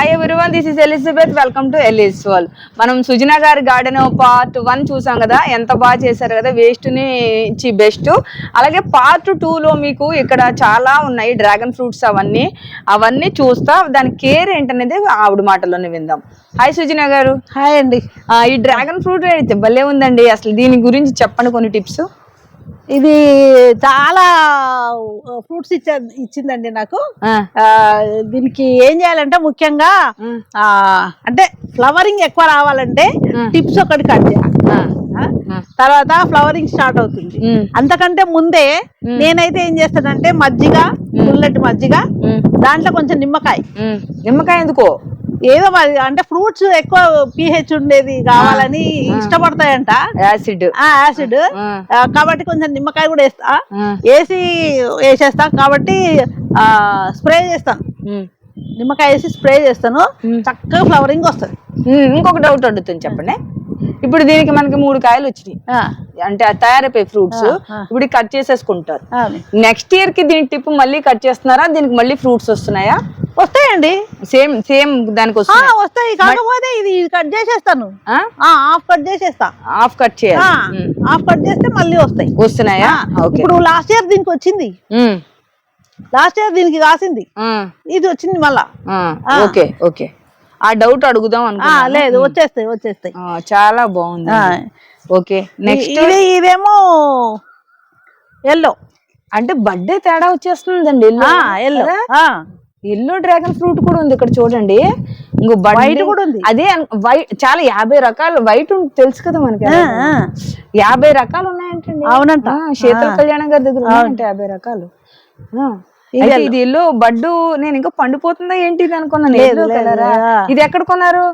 Hi everyone this is Elizabeth welcome to Eli's wall మనం సుజనా గారి garden part one చూసాం కదా. ఎంత బాగా చేశారు కదా. వేస్ట్ని ఇచ్చి బెస్ట్ అలాగే పార్ట్ టూ లో మీకు ఇక్కడ చాలా ఉన్నాయి డ్రాగన్ ఫ్రూట్స్ అవన్నీ. అవన్నీ చూస్తా. దాని కేర్ ఏంటనేది ఆవిడ మాటల్లోనే విందాం. హాయ్ సుజనా గారు. హాయ్ అండి. ఈ డ్రాగన్ ఫ్రూట్ అయితే భలే ఉందండి. అసలు దీని గురించి చెప్పండి కొన్ని టిప్స్ ఇది చాలా ఫ్రూట్స్ ఇచ్చా ఇచ్చిందండి నాకు. దీనికి ఏం చేయాలంటే ముఖ్యంగా అంటే ఫ్లవరింగ్ ఎక్కువ రావాలంటే టిప్స్ ఒకటి కట్ చేయాలి? తర్వాత ఫ్లవరింగ్ స్టార్ట్ అవుతుంది. అంతకంటే ముందే నేనైతే ఏం చేస్తానంటే మజ్జిగ పుల్లటి మజ్జిగ దాంట్లో కొంచెం నిమ్మకాయ. నిమ్మకాయ ఎందుకో? ఏదో మరి అంటే ఫ్రూట్స్ ఎక్కువ పిహెచ్ ఉండేది కావాలని ఇష్టపడతాయంట. యాసిడ్. ఆ యాసిడ్. కాబట్టి కొంచెం నిమ్మకాయ కూడా వేస్తా. వేసి వేసేస్తా. కాబట్టి ఆ స్ప్రే చేస్తాను. నిమ్మకాయ వేసి స్ప్రే చేస్తాను. చక్కగా ఫ్లవరింగ్ వస్తుంది. ఇంకొక డౌట్ అడుగుతుంది చెప్పండి. ఇప్పుడు దీనికి మనకి మూడు కాయలు వచ్చినాయి. అంటే తయారైపోయి ఫ్రూట్స్ ఇప్పుడు కట్ చేసేసుకుంటారు. నెక్స్ట్ ఇయర్కి దీని టిప్ మళ్ళీ కట్ చేస్తున్నారా? దీనికి మళ్ళీ ఫ్రూట్స్ వస్తున్నాయా? వస్తాయండి. సేమ్ సేమ్ దానికి వస్తాయి. కాకపోతే ఇది కట్ చేసేస్తాను. హాఫ్ కట్ చేసేస్తా. హాఫ్ కట్ చేయాలి. హాఫ్ కట్ చేస్తే మళ్ళీ వస్తాయి. వస్తున్నాయా? ఇప్పుడు లాస్ట్ ఇయర్ దీనికి వచ్చింది. లాస్ట్ ఇయర్ దీనికి కాసింది ఇది వచ్చింది మళ్ళా. Okay okay. ఆ డౌట్ అడుగుదాం ఆ, అనుకున్నా లేదు వచ్చేస్తాయి వచ్చేస్తాయి. చాలా బాగుంది. ఓకే నెక్స్ట్ ఇది ఇదేమో ఎల్లో అంటే బర్త్డే తేడా వచ్చేస్తుందండి ఎల్లో ఎల్లో డ్రాగన్ ఫ్రూట్ కూడా ఉంది ఇక్కడ చూడండి. ఇంకో White కూడా ఉంది. అదే వైట్ చాలా యాభై రకాలు వైట్ తెలుసు కదా మనకి యాభై రకాలు ఉన్నాయంటండి. అవునంట. శీతల కళ్యాణం గారి దగ్గర యాభై రకాలు. ఇది ఎల్లో బడ్డు నేను ఇంకా పండిపోతుందా ఏంటి ఇది అనుకున్నాను. ఇది ఎక్కడ కొన్నారు?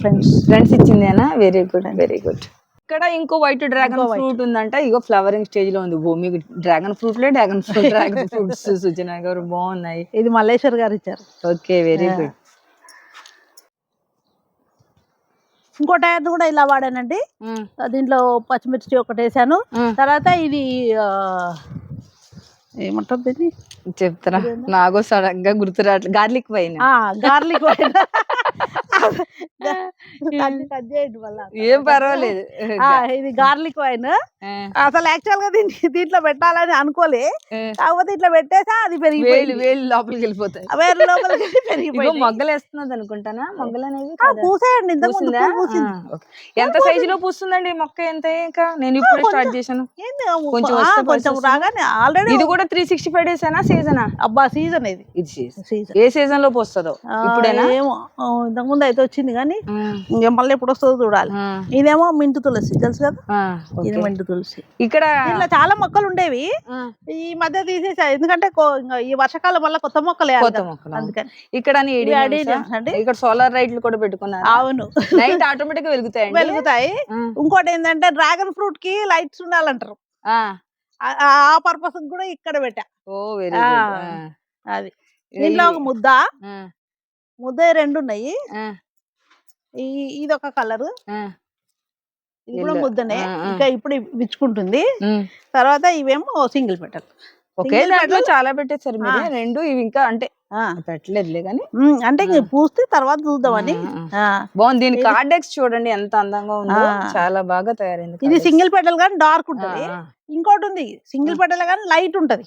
ఫ్రెండ్స్ ఫ్రెండ్స్ ఇచ్చిందేనా? వెరీ గుడ్ వెరీ గుడ్ ఇక్కడ ఇంకో వైట్ డ్రాగన్ ఫ్రూట్ ఉందంట. ఇగో ఫ్లవరింగ్ స్టేజ్లో ఉంది. మీకు డ్రాగన్ ఫ్రూట్ లే dragon fruit dragon fruits Sujana గారు బాగున్నాయి. ఇది మల్లేశ్వర్ గారు ఇచ్చారు. ఓకే వెరీ గుడ్ ఇంకో టైర్ కూడా ఇలా వాడానండి. దీంట్లో పచ్చిమిర్చి ఒకటి వేసాను తర్వాత ఇది ఏమంటారు దీన్ని? చెప్తారా నాకు సడన్గా గుర్తు రావట్లేదు గార్లిక్ పైన గార్లిక్ మళ్ళా ఏం పర్వాలేదు. ఇది గార్లిక్ వైన్. అసలు యాక్చువల్గా దీన్ని దీంట్లో పెట్టాలని అనుకోలే. కాకపోతే ఇట్లా పెట్టేసా అది వేలు పెరిగిపోయింది. వేలు లోపలికి వెళ్ళిపోతాయి. వేరే లోపలికి పెరిగిపోయింది. మొగ్గలు వేస్తున్నది అనుకుంటానా? మొగ్గలు అనేవి పూసాయండి ఓకే. ఎంత సైజు లో పూస్తుందండి మొక్క? ఎంత ఇంకా? నేను ఇప్పుడే స్టార్ట్ చేశాను. కొంచెం రాగానే ఆల్రెడీ ఇది కూడా త్రీ సిక్స్టీ ఫైవ్ డేస్ అయినా సీజనా అబ్బా సీజన్ ఇది. ఇది సీజన్ ఏ సీజన్లో పోస్తుందో? ఇప్పుడేనా? ఏమో. ఆ, ఇంతకు ముందు అయితే వచ్చింది కానీ ఇంకా మళ్ళీ ఎప్పుడు వస్తుందో చూడాలి. ఇదేమో మింటు తులసి తెలుసు కదా? ఇది. మింటు తులసి. ఇక్కడ ఇట్లా చాలా మొక్కలు ఉండేవి. ఈ మధ్య తీసేసా. ఎందుకంటే ఈ వర్షాకాలం వల్ల కొత్త మొక్కలు కొత్త అందుకని. ఇక్కడ. ఇక్కడ సోలార్ లైట్లు కూడా పెట్టుకున్నారు? అవును. నైట్ ఆటోమేటిక్గా వెలుగుతాయి. ఆ, ఇంకోటి ఏంటంటే డ్రాగన్ ఫ్రూట్కి లైట్స్ ఉండాలంటారు. ఆ. పర్పస్ కూడా ఇక్కడ పెట్టా. ఓ వెరీ అది. దీంట్లో ఒక ముద్ద. ముద్ద రెండు ఉన్నాయి. ఇది ఒక కలర్. ఇది కూడా. ముద్దనే. ఇంకా ఇప్పుడు విచ్చుకుంటుంది. తర్వాత ఇవేమో సింగిల్ పెటల్ ఒకే దాంట్లో. చాలా మీరు ఆ. రెండు ఇవి ఇంకా అంటే పెట్టలేదులే కానీ అంటే ఇంక పూస్తే తర్వాత చూద్దామని. బాగుంది. దీని కార్డెక్స్ చూడండి ఎంత అందంగా ఉందో. చాలా బాగా తయారైంది ఇది. సింగిల్ పెటల్ కానీ డార్క్ ఉంటది. ఇంకోటి ఉంది. సింగిల్ పెటల్ కానీ లైట్ ఉంటది.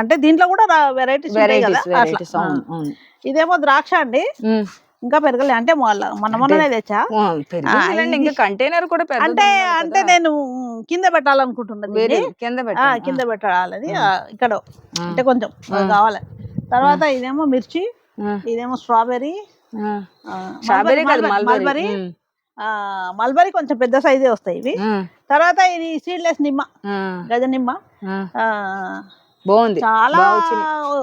అంటే దీంట్లో కూడా వెరైటీస్ వెరైటీస్. ఇదేమో ద్రాక్ష అండి. ఇంకా పెరగలే. అంటే మొన్న మొన్న మొన్ననే తెచ్చా. ఇంకా కంటైనర్ కూడా అంటే అంటే నేను కింద దీన్ని. కింద. కింద పెట్టాలని ఇక్కడ. అంటే కొంచెం కావాలి. తర్వాత ఇదేమో మిర్చి ఇదేమో స్ట్రాబెర్రీ. స్ట్రాబెర్రీ మల్బరీ మల్బరీ కొంచెం పెద్ద సైజే వస్తాయి ఇవి. తర్వాత ఇది సీడ్లెస్ నిమ్మ గజ నిమ్మ. బాగుంది. చాలా.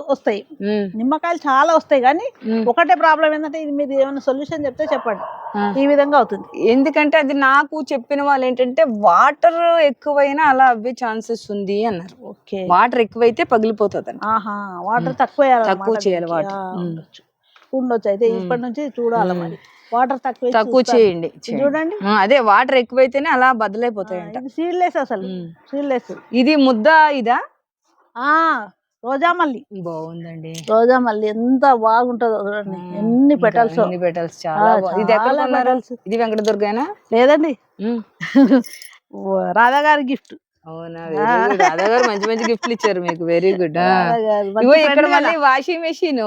వస్తాయి. నిమ్మకాయలు చాలా వస్తాయి కానీ. ఒకటే ప్రాబ్లం ఏంటంటే ఇది మీరు ఏమైనా సొల్యూషన్ చెప్తే చెప్పండి. ఈ విధంగా అవుతుంది. ఎందుకంటే అది నాకు చెప్పిన వాళ్ళు ఏంటంటే వాటర్ ఎక్కువైనా అలా అవ్వే ఛాన్సెస్ ఉంది అన్నారు. ఓకే. వాటర్ ఎక్కువైతే పగిలిపోతుంది ఆహా వాటర్ తక్కువ తక్కువ చేయాలి. వాటర్. ఉండొచ్చు. అయితే ఇప్పటి నుంచి చూడాలి మరి. వాటర్ తక్కువ తక్కువ. చేయండి. చూడండి. అదే వాటర్ ఎక్కువైతేనే అలా బద్దలైపోతాయంట ఇది సీడ్లెస్ అసలు. సీడ్లెస్ ఇది ముద్ద ఇదా? ఆ! రోజా మల్లి. బాగుందండి రోజా మల్లి ఎంత బాగుంటుందో చూడండి. ఎన్ని పెటల్స్. ఎన్ని పెట్టాల్సి చాలా. ఇది ఎక్కడ. ఇది వెంకటదుర్గేనా? లేదండి. రాధా గారి గిఫ్ట్. అవునా? రాధా గారు మంచి మంచి గిఫ్ట్లు ఇచ్చారు మీకు. Very good. ఇగో ఇక్కడ మళ్ళీ. Washing machine.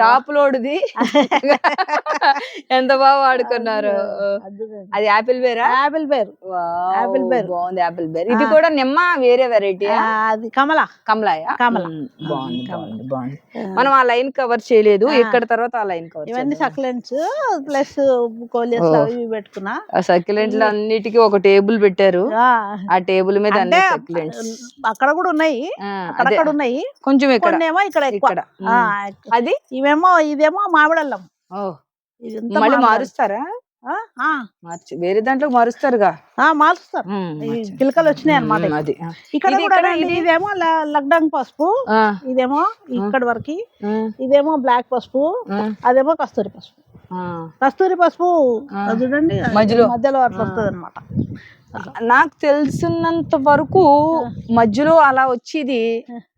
టాప్ లోడ్ది. ఎంత బాగా వాడుకున్నారు. అది యాపిల్ వేరా యాపిల్ పేరు Apple bear. బాగుంది యాపిల్ బేర్. ఇది కూడా నిమ్మ వేరే వెరైటీ అది కమల. కమలాయా? కమల. బాగుంది బాగుంది బాగుంది. మనం ఆ లైన్ కవర్ చేయలేదు. ఇక్కడ తర్వాత ఆ లైన్ కవర్ ఇవన్నీ సక్లెంట్స్ ప్లస్ కోలియస్ అవి పెట్టుకున్నా. ఆ సక్యులెంట్లు అన్నిటికీ ఒక టేబుల్ పెట్టారు. ఆ, ఆ టేబుల్ మీద అంటే అక్కడ కూడా ఉన్నాయి. అక్కడక్కడ ఉన్నాయి. కొంచెం ఏమో ఇక్కడ ఇక్కడ. అది? ఇవేమో ఇదేమో మామిడల్లం. మళ్ళీ. మారుస్తారా? మార్చి వేరే దాంట్లో మారుస్తారుగా? మారుస్తారు. పిలకలు వచ్చినాయి అది. ఆ. ఇక్కడ కూడా? ఇదేమో లక్డంగ్ పసుపు. ఇదేమో ఇక్కడ వరకు. ఇదేమో బ్లాక్ పసుపు. అదేమో కస్తూరి పసుపు. కస్తూరి పసుపు. చూడండి. మధ్యలో. మధ్యలో అట్లా వస్తుంది అనమాట నాకు తెలిసినంత వరకు మధ్యలో అలా వచ్చేది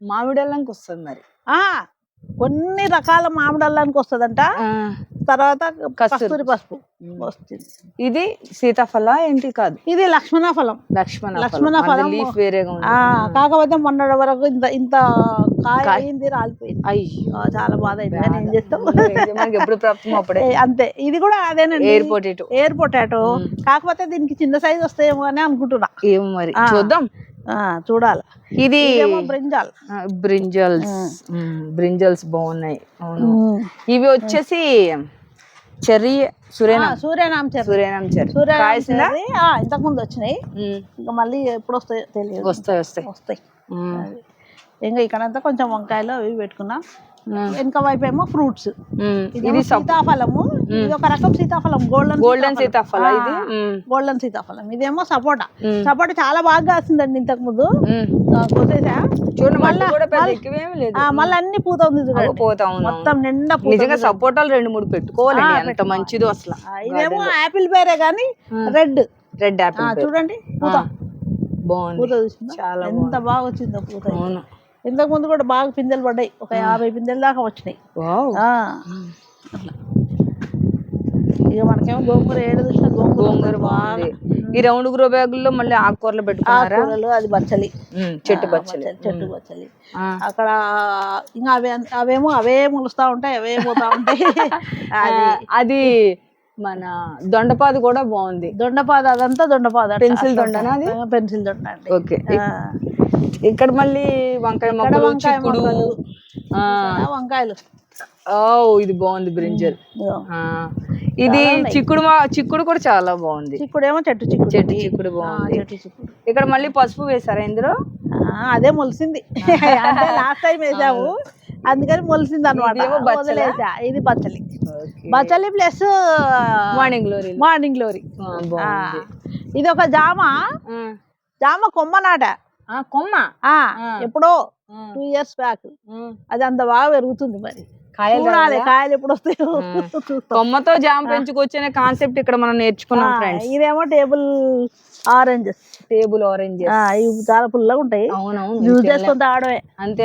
మామిడల్లంకి వస్తుంది మరి. కొన్ని రకాల మామిడల్లానికి వస్తుందంట. తర్వాత కస్తూరి పసుపు. వస్తుంది ఇది సీతాఫల ఏంటి కాదు. ఇది లక్ష్మణ ఫలం. లక్ష్మణ లక్ష్మణ ఫలం. లీఫ్ వేరేగా కాకపోతే మొన్నటి వరకు ఇంత ఇంత కాయ కాయ. అయింది రాలిపోయింది. అయ్యో. చాలా బాధ. అయింది కానీ ఏం చేస్తాం? మనకి ఎప్పుడు ప్రాప్తం అప్పుడే. అంతే. ఇది కూడా అదేనండి. ఎయిర్ పొటాటో ఎయిర్ పొటాటో కాకపోతే దీనికి చిన్న సైజ్ వస్తాయేమో అని అనుకుంటున్నా. ఏమో మరి. చూద్దాం. ఆ, చూడాలి. ఇది బ్రింజాల్ బ్రింజల్స్ బ్రింజల్స్ బాగున్నాయి. అవును. ఇవి వచ్చేసి cherry Surinam. Cherry. Surinam cherry. Surinam cherry. ఆ, ఇంతకు ముందు వచ్చినాయి. ఇంకా మళ్ళీ ఎప్పుడు వస్తాయో తెలియదు. వస్తాయి వస్తాయి. వస్తాయి. ఇంకా ఇక్కడంతా కొంచెం వంకాయలు అవి పెట్టుకున్నా. వెనక వైపు ఏమో ఫ్రూట్స్. ఉమ్. ఇది సీతాఫలము ఇది ఒక రకం సీతాఫలం గోల్డెన్ గోల్డెన్ సీతాఫల. ఇది? గోల్డెన్ సీతాఫలం. ఇదేమో సపోటా. సపోటా చాలా బాగా కాసిందండి ఇంతకు ముందు. కోసేసా మళ్ళీ అన్ని పూత ఉంది చూడండి. పోతా మొత్తం నిండా నిజంగా. సపోటాలు రెండు మూడు ఎంత పెట్టుకోవాలి. మంచిదో అసలు. ఇదేమో యాపిల్ బేరే గాని రెడ్. రెడ్ యాపిల్ చూడండి పూత. బాగుంది. పూత చూసిందా? చాలా ఎంత బాగా వచ్చిందో పూత అవును. ఇంతకు ముందు కూడా బాగా పిందెలు పడ్డాయి. ఒక యాభై పిందెల దాకా వచ్చినాయి. ఇక మనకేమో గోంగూర ఏడు చూసినా గోంగూర గోంగూర బాగుంది. ఈ రౌండ్ గ్రో బ్యాగుల్లో మళ్ళీ ఆకుకూరలు పెట్టుకున్నారా? అది బచ్చలి చెట్టు ఆ, పచ్చలి. చెట్టు బచ్చలి అక్కడ ఇంకా అవే అవేమో అవే ములుస్తా ఉంటాయి అవే పోతా ఉంటాయి. అది మన దొండపాది కూడా బాగుంది. దొండపాద అదంతా దొండపాద పెన్సిల్ అట్లా దొండనా అది? ఆ, పెన్సిల్ దొండ ఓకే. ఇక్కడ మళ్ళీ వంకాయ మొక్కలు చిక్కుడు. వంకాయలు. ఓ ఇది బాగుంది బ్రింజల్. ఇది చిక్కుడు మా చిక్కుడు కూడా చాలా బాగుంది. చిక్కుడేమో చెట్టు చిక్కుడు. చెట్టు చిక్కుడు బాగుంది. చెట్టు చిక్కుడు. ఇక్కడ మళ్ళీ పసుపు వేసారా ఇందులో? అదే మొలిసింది. లాస్ట్ టైం వేసాము అందుకని మొలిసింది అనమాట? ఇది బచ్చలి. బచ్చలి plus morning glory morning glory ఇది ఒక జామ జామ. కొమ్మ నాట ఆ, కొమ్మ. ఆ, ఎప్పుడో టూ ఇయర్స్ బ్యాక్. అది అంత బాగా పెరుగుతుంది మరి. కాయలు? కాయలు ఎప్పుడు వస్తాయో కొమ్మతో జామ పెంచుకొచ్చే కాన్సెప్ట్ ఇక్కడ మనం నేర్చుకున్నాం ఫ్రెండ్స్ ఇదేమో టేబుల్ ఆరెంజెస్ టేబుల్ ఆరెంజ్ ఇవి చాలా పుల్లగా ఉంటాయి. అవునవును జ్యూస్ చేసుకొని తాగడమే అంతే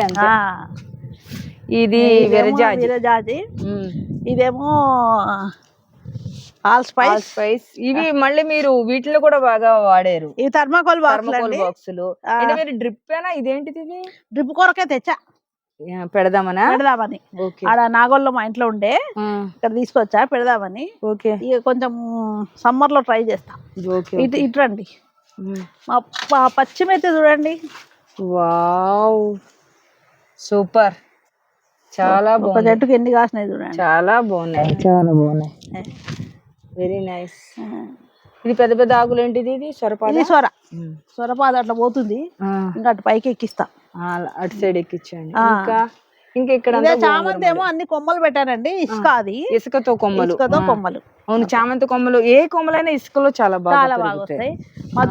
ఇది విరజాజి. విరజాజి. ఇదేమో ఆల్ స్పైస్ స్పైస్ ఇవి మళ్ళీ మీరు వీటిలో కూడా బాగా వాడారు. ఇవి థర్మాకోల్ బాక్స్ థర్మకోల్ బాక్సులు. అంటే మీరు డ్రిప్ ఏనా ఇదేంటిది ఇది డ్రిప్ కొరకే తెచ్చా. పెడదామనా? పెడదామని. ఓకే. ఆడ నాగోల్లో మా ఇంట్లో ఉండే. ఇక్కడ తీసుకొచ్చా పెడదామని. ఓకే. ఇక కొంచెం సమ్మర్లో ట్రై చేస్తా. ఓకే ఇటు ఇటు రండి. మా మా పచ్చిమిర్చి చూడండి. వావ్. సూపర్. చాలా ఒక బాగుంది. చెట్టుకి ఎన్ని కాసినాయి చూడండి. చాలా బాగున్నాయి. చాలా బాగున్నాయి. వెరీ నైస్ ఇది పెద్ద పెద్ద ఆకులు ఏంటిది ఇది? సొరపాద? ఇది సొర. సొరపాద అట్లా పోతుంది. ఇంకా అటు పైకి ఎక్కిస్తా. అటు సైడ్ ఎక్కించండి. ఇంకా ఇంకా ఇక్కడ చామంతి ఏమో అన్ని కొమ్మలు పెట్టానండి ఇసుక అది. ఇసుకతో కొమ్మలు. ఇసుకతో. కొమ్మలు. అవును చామంతి కొమ్మలు. ఏ కొమ్మలైనా ఇసుకలో చాలా బాగా చాలా బాగా. వస్తాయి. మా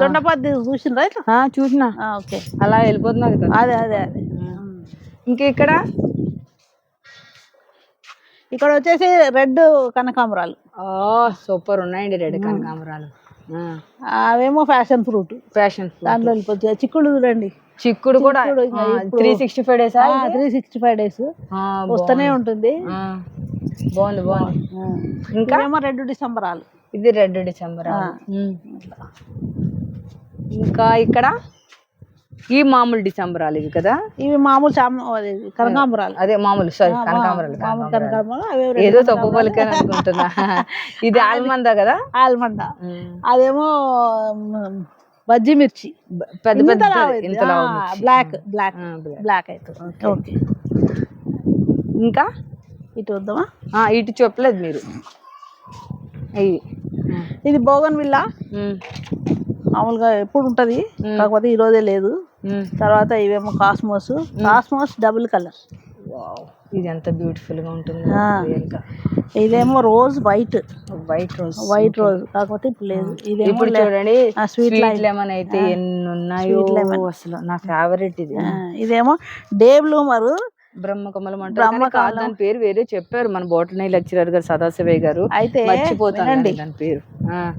ఇట్లా? ఆ, చూసినా. ఓకే. అలా వెళ్ళిపోతున్నది కదా. అదే అదే అదే. ఇంకా ఇక్కడ ఇక్కడ వచ్చేసి రెడ్ కనకాంబరాలు. సూపర్ ఉన్నాయండి రెడ్ కనకాంబరాలు. అవేమో ఫ్యాషన్ ఫ్రూట్. ఫ్యాషన్ దాంట్లో వెళ్ళిపోతుంది చిక్కుడు చూడండి. చిక్కుడు కూడా three sixty five days three sixty five days వస్తూనే ఉంటుంది. బాగుంది బాగుంది. ఇంకా? ఏమో రెండు డిసెంబరాలు. ఇది రెడ్ డిసెంబర్ ఇంకా ఇక్కడ? ఈ మామూలు డిసెంబరాలు ఇవి కదా? ఇవి మామూలు కనకాంబరాలు. అదే మామూలు సారీ కనకాంబరాలు ఏదో తప్పు పలికాను అనుకుంటున్నా. ఇది ఆల్మందా కదా? ఆల్మండ అదేమో బజ్జి మిర్చి. పెద్ద పెద్ద బ్లాక్ బ్లాక్. బ్లాక్ అవుతుంది ఓకే. ఇంకా? ఇటు వద్దామా? ఇటు చెప్పలేదు మీరు. ఇవి. ఇది బోగన్ విల్లా. మామూలుగా ఎప్పుడు ఉంటది? కాకపోతే ఈ రోజే లేదు. తర్వాత ఇవేమో cosmos. Cosmos double colour. Wow. ఇది ఎంత బ్యూటిఫుల్గా ఉంటుంది ఇదేమో rose white. White rose. White rose. కాకపోతే ఇప్పుడు లేదు. ఇదేమో ఇప్పుడు చూడండి స్వీట్ లెమన్ అయితే ఎన్ని ఉన్నాయో అసలు నా ఫేవరెట్ ఇది. ఇదేమో డే బ్లూమర్. బ్రహ్మకమలం అంటారు దాని పేరు వేరే చెప్పారు మన బోటనీ లెక్చరర్ గారు సదాశివయ్య గారు. అయితే మర్చిపోతాను. దాని పేరు. ఆ,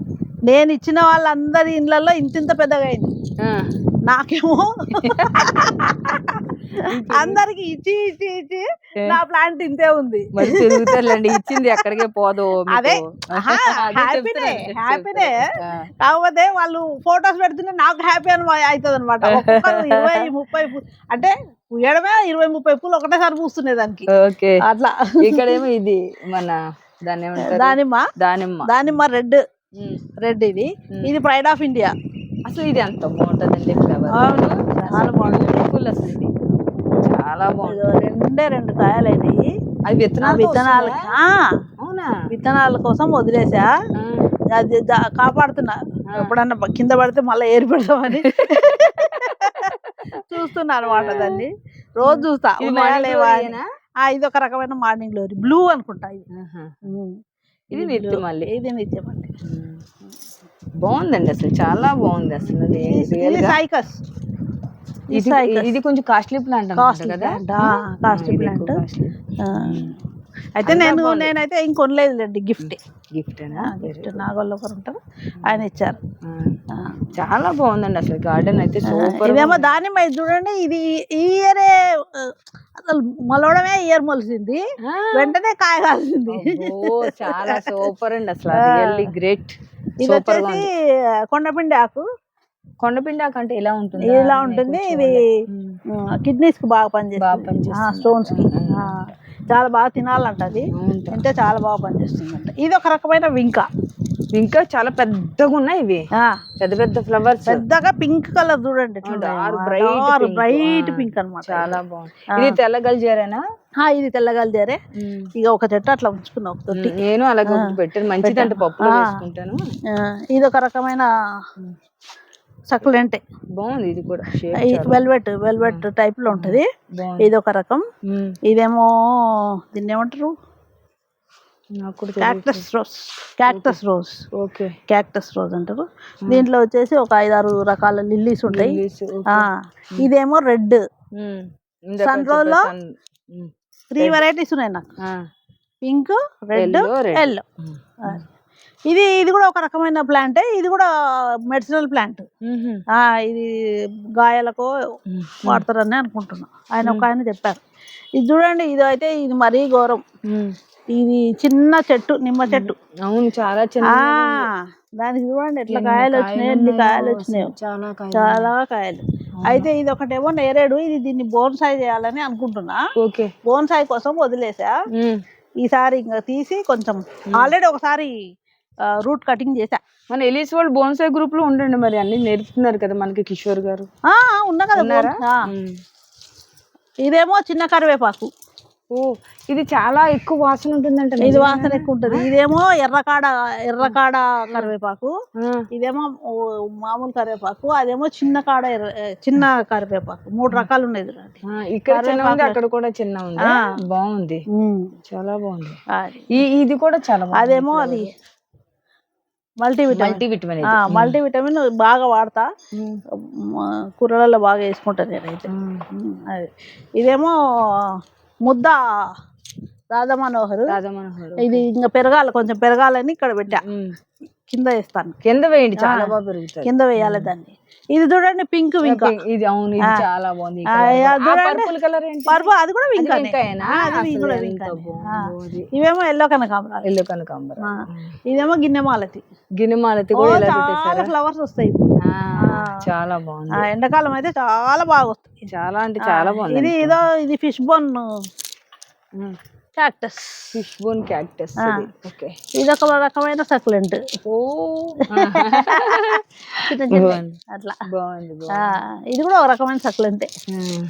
నేను ఇచ్చిన వాళ్ళందరి ఇళ్ళల్లో ఇంత ఇంత పెద్దగా అయింది. నాకేమో అందరికి ఇచ్చి ఇచ్చి ఇచ్చి నా ప్లాంట్ ఇంతే ఉంది. మరి ఇచ్చింది ఎక్కడికే పోదు. అదే, హ్యాపీనే, హ్యాపీనే. కాకపోతే వాళ్ళు ఫొటోస్ పెడుతుంటే నాకు హ్యాపీ అని అవుతుంది అనమాట ఇరవై ముప్పై అంటే పూయడమే ఇరవై ముప్పై పూలు ఒకటేసారి పూస్తున్నాయి దానికి. అట్లా. ఇక్కడేమో ఇది మన దానిమ్మ. దానిమ్మ. దానిమ్మ రెడ్. రెడ్ ఇది. ఇది ప్రైడ్ ఆఫ్ ఇండియా అసలు ఇది ఎంత బాగుంటుందండి ఫ్లవర్. అవును, చాలా బాగుంటుంది. బ్యూటిఫుల్ అసలు ఇది. చాలా బాగుంది. రెండే రెండు కాయలు అయినాయి ఆ విత్తనాలు విత్తనాలు అవునా? విత్తనాల కోసం వదిలేసా. అది కాపాడుతున్నా. ఎప్పుడన్నా కింద పడితే మళ్ళీ ఏరి పెడదామని. చూస్తున్నా అనమాట దాన్ని. రోజు చూస్తా. ఇది ఒక రకమైన మార్నింగ్ గ్లోరీ బ్లూ అనుకుంటా ఇది. ఇది. నిత్యం మళ్ళీ. ఇది నిత్యం అండి బాగుందండి అసలు చాలా బాగుంది అసలు ఇది. సైకస్. ఇది కొంచెం కాస్ట్లీ ప్లాంట్ కాస్ట్లీ కదా? ప్లాంట్. Costly plant. అయితే నేను. నేనైతే ఇంకొనలేదులేండి గిఫ్ట్. గిఫ్ట్ గిఫ్ట్ నాగోళ్ళు ఒకరు ఉంటారు ఆయన ఇచ్చారు. చాలా బాగుందండి అసలు గార్డెన్ అయితే సూపర్ ఇదేమో దానిమ్మ చూడండి ఇది ఈ ఇయరే అసలు మొలవడమే ఇయర్ మొలిసింది. వెంటనే కాయ కాల్సింది ఓ చాలా సూపర్ అండి అసలు. రియల్లీ గ్రేట్ ఇది వచ్చేసి కొండపిండి ఆకు. కొండపిండాక అంటే ఎలా ఉంటుంది? ఇలా ఉంటుంది ఇది కిడ్నీస్కి బాగా పనిచేస్తుంది. స్టోన్స్కి చాలా బాగా తినాలంట అది. తింటే చాలా బాగా పనిచేస్తుంది అంట ఇది ఒక రకమైన వింక. ఇంకా చాలా పెద్దగా ఉన్నాయి ఇవి. పెద్ద పెద్ద ఫ్లవర్స్. పెద్దగా పింక్ కలర్ చూడండి. బ్రైట్ ఆ. పింక్ అనమాట చాలా బాగుంది. ఇది తెల్ల గల్జేరేనా ఇది తెల్లగలిదేరే ఇక ఒక చెట్టు అట్లా ఉంచుకున్నా ఒక తొట్టి. నేను అలాగే ఒకటి పెట్టాను. మంచిదంటే పప్పులో వేసుకుంటాను. ఇది ఒక రకమైన సక్లెంట్. బాగుంది ఇది కూడా. వెల్వెట్ వెల్వెట్ టైప్లో ఉంటది. బాగుంది. ఇది ఒక రకం. ఉమ్. ఇదేమో దీన్ని ఏమంటారు? Cactus rose cactus rose okay cactus rose అంటారు. దీంట్లో వచ్చేసి ఒక ఐదారు రకాల లిల్లీస్ ఉంటాయి. ఇదేమో రెడ్ Sun roll లో? త్రీ వెరైటీస్ ఉన్నాయి నాకు. Pink red. ఎల్లో ఇది ఇది కూడా ఒక రకమైన ప్లాంటే ఇది కూడా మెడిసినల్ ప్లాంట్ ఇది గాయాలకు వాడతారని అనుకుంటున్నా. ఆయన ఒక ఆయన చెప్పారు. ఇది చూడండి ఇది అయితే ఇది మరీ ఘోరం. ఇది చిన్న చెట్టు నిమ్మ చెట్టు. అవును చాలా చిన్న దానికి చూడండి ఎట్లా కాయలు వచ్చినాయి ఎన్ని కాయలు వచ్చినాయి. చాలా కాయలు అయితే ఇది ఒకటేమో నేరేడు ఇది దీన్ని బోన్సాయి చేయాలని అనుకుంటున్నా. ఓకే. బోన్సాయి కోసం వదిలేసా. ఈసారి ఇంకా తీసి కొంచెం ఆల్రెడీ ఒకసారి రూట్ కటింగ్ చేసా మన ఎలీస్ వాళ్ళు బోన్సాయి గ్రూప్లో ఉండండి మరి అన్ని నేర్పుతున్నారు కదా మనకి కిషోర్ గారు. ఆ, ఉన్నా కదా ఉన్నారా? బోన్స్. ఆ. ఇదేమో చిన్న కరివేపాకు. ఓ ఇది చాలా ఎక్కువ వాసన ఉంటుందంట ఇది వాసన ఎక్కువ ఉంటది. ఇదేమో ఎర్రకాడ ఎర్రకాడ కరివేపాకు. ఆ, ఇదేమో ఓ మామూలు కరివేపాకు అదేమో చిన్న కాడ ఎర్ర చిన్న కరివేపాకు. మూడు రకాలు ఉన్నాయి చూడండి ఆ, ఇక్కడ చిన్న ఉంది అక్కడ కూడా చిన్న ఉంది. ఆ. బాగుంది. చాలా బాగుంది. అది. ఈ ఇది కూడా చాలా బాగుంది. అదేమో అది మల్టీవిటమిన్ మల్టీ విటమిన్ మల్టీవిటమిన్ బాగా వాడతా. కూరలలో బాగా వేసుకుంటాను నేనైతే. అది. ఇదేమో ముద్ద రాధా మనోహర్. రాధా మనోహర్ ఇది ఇంకా పెరగాలి కొంచెం పెరగాలని ఇక్కడ పెట్టా. కింద వేస్తాను. కింద వేయండి చాలా బాగా పెరుగుతాయి కింద వేయాలి దాన్ని ఇది చూడండి పింక్ ఇంకా ఇది అవును ఇది చాలా బాగుంది. Purple colour. ఏంటి? పర్పు అది కూడా అది. ఇవేమో ఎల్లో కనకాంబరాలు. ఎల్లో కనకాంబరం. ఇదేమో గిన్నె మాలతి. గిన్నెమాలతి కూడా చాలా ఫ్లవర్స్ వస్తాయి. చాలా బాగుంది. ఎండాకాలం అయితే చాలా బాగా వస్తాయి. చాలా అంటే చాలా బాగుంది. ఇది ఇదో ఇది fish bone. Cactus fish bone cactus okay ఇది. ఒక రకమైన సక్లెంట్ ఓ. అట్లా. బాగుంది ఇది కూడా ఒక రకమైన సక్లెంటే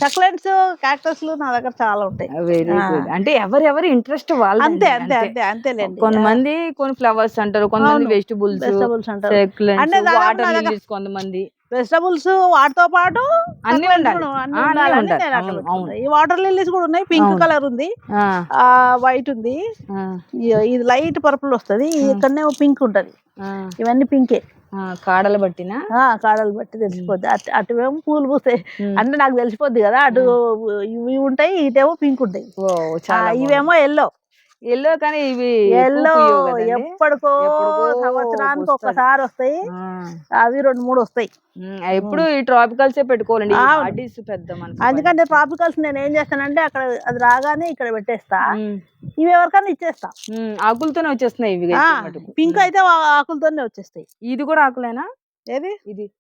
సక్లెంట్స్ క్యాక్టస్లు నా దగ్గర చాలా ఉంటాయి. వెరీ గుడ్ అంటే ఎవరెవరి ఇంట్రెస్ట్ వాళ్ళు అంతే అంతే అంతే అంతేలేండి. కొంతమంది కొన్ని ఫ్లవర్స్ అంటారు కొంతమంది వెజిటబుల్స్ వెజిటబుల్స్ అంటారు. కొంతమంది. వెజిటబుల్స్ వాటితో పాటు అన్ని ఉండాలి. ఈ వాటర్ లిల్లీస్ కూడా ఉన్నాయి. పింక్ కలర్ ఉంది. వైట్ ఉంది. ఇది లైట్ పర్పుల్ వస్తది. ఇక్కడనే పింక్ ఉంటది. ఇవన్నీ పింకే కాడలు బట్టినా? కాడలు బట్టి తెలిసిపోద్ది. అటు అటువేమో పూలు పూస్తాయి. అంటే నాకు తెలిసిపోద్ది కదా. అటు ఇవి ఉంటాయి ఇటేమో పింక్ ఉంటాయి. ఇవేమో ఎల్లో ఎల్లో కానీ ఇవి ఎల్లో? ఎప్పటికో సంవత్సరానికి. ఒక్కసారి వస్తాయి. అవి రెండు మూడు వస్తాయి. ఎప్పుడు ఈ ట్రాపికల్స్ పెట్టుకోవాలండి. ఆర్డీస్ పెద్ద అందుకంటే ట్రాపికల్స్ నేను ఏం చేస్తానంటే అక్కడ అది రాగానే ఇక్కడ పెట్టేస్తా. ఇవి ఎవరికైనా ఇచ్చేస్తా. ఆకులతోనే వచ్చేస్తున్నాయి ఇవి. పింక్ అయితే ఆకులతోనే వచ్చేస్తాయి. ఇది కూడా ఆకులేనా? ఏది? ఇది.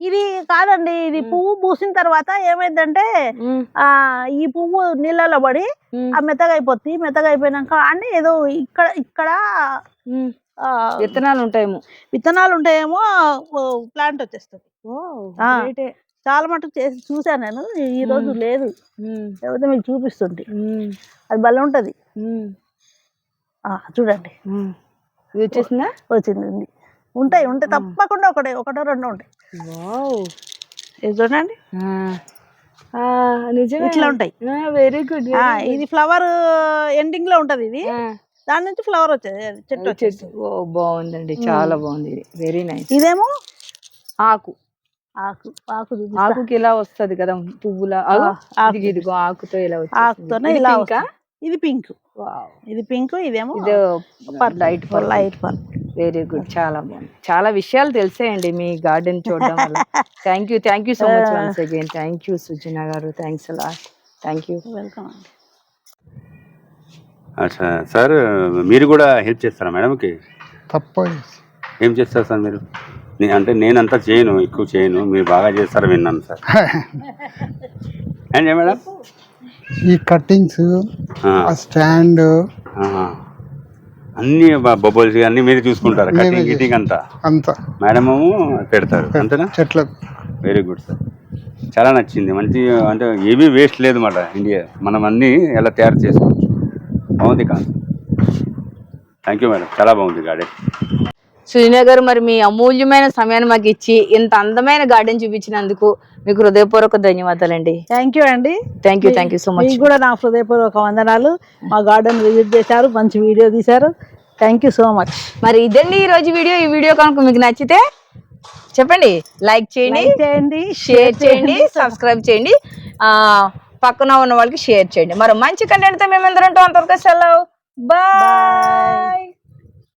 ఇది కాదండి ఇది పువ్వు పూసిన తర్వాత ఏమైందంటే ఆ ఈ పువ్వు నీళ్ళలో పడి ఆ మెత్తగా అయిపోద్ది మెత్తగా అయిపోయినాక అని ఏదో ఇక్కడ ఇక్కడ విత్తనాలు ఉంటాయేమో. విత్తనాలు ఉంటాయేమో ప్లాంట్ వచ్చేస్తుంది. చాలా మటుకు చేసి చూసాను నేను ఈ- రోజు లేదు. లేకపోతే మీకు చూపిస్తుంది అది భలే ఉంటది. చూడండి. వచ్చేసిందా? వచ్చింది. ఉంటాయి ఉంటాయి. తప్పకుండా ఒకటే ఒకటో రెండో ఉంటాయి. ఇది చూడండి నిజమే. ఇట్లా ఉంటాయి. వెరీ గుడ్ ఇది ఫ్లవర్ ఎండింగ్లో ఉంటది ఇది. దాని నుంచి ఫ్లవర్ వచ్చేది చెట్టు వచ్చేది ఓ బాగుందండి. చాలా బాగుంది ఇది. వెరీ నైస్ ఇదేమో? ఆకు. ఆకు ఆకు. ఆకుకి ఇలా వస్తది కదా పువ్వులా. ఇదిగో ఆకుతో ఇలా. ఆకుతోనే ఇలా. ఇది పింక్. వావ్. ఇది పింక్ ఇదేమో ఇది light light pearl very good చాలా బాగుంది. చాలా విషయాలు తెలిసాయండి మీ గార్డెన్ చూడడం వల్ల. Thank you thank you so much once again thank you Sujana గారు. థ్యాంక్స్ అలా థ్యాంక్ యూ వెల్కమ్ అండి అచ్చా సార్ మీరు కూడా హెల్ప్ చేస్తారా మేడంకి? తప్పదు ఏం చేస్తారు సార్ మీరు? అంటే నేనంతా చేయను ఎక్కువ చేయను. మీరు బాగా చేస్తారు విన్నాను సార్. And madam? ఈ కట్టింగ్స్ ఆ, ఆ స్టాండ్. అన్ని బొబ్బల్స్ అన్ని మీరు చూసుకుంటారు కటింగ్ గిటింగ్ అంతా. అంత. మేడం పెడతారు అంతేనా? చెట్లకు వెరీ గుడ్ సార్ చాలా నచ్చింది మంచి అంటే ఏమీ వేస్ట్ లేదు మాట ఇండియా మనం అన్నీ ఎలా తయారు చేసుకోవచ్చు. బాగుంది కాదు. థ్యాంక్ యూ మేడం చాలా బాగుంది గార్డెన్ సుజనా గారు మరి మీ అమూల్యమైన సమయాన్ని మాకు ఇచ్చి ఇంత అందమైన గార్డెన్ చూపించినందుకు మీకు హృదయపూర్వక ధన్యవాదాలండి. థ్యాంక్ యూ అండి. Thank you thank you so much కూడా నా హృదయపూర్వక వందనాలు. మా గార్డెన్ విజిట్ చేశారు మంచి వీడియో తీశారు. థ్యాంక్ యూ సో మచ్ మరి ఇదండి ఈ రోజు వీడియో. ఈ వీడియో కనుక మీకు నచ్చితే చెప్పండి. లైక్ చేయండి చేయండి షేర్ చేయండి. సబ్స్క్రైబ్ చేయండి. పక్కన ఉన్న వాళ్ళకి షేర్ చేయండి. మరి మంచి కంటెంట్తో మేము అందరం అంతవరకు సెలవు. బాయ్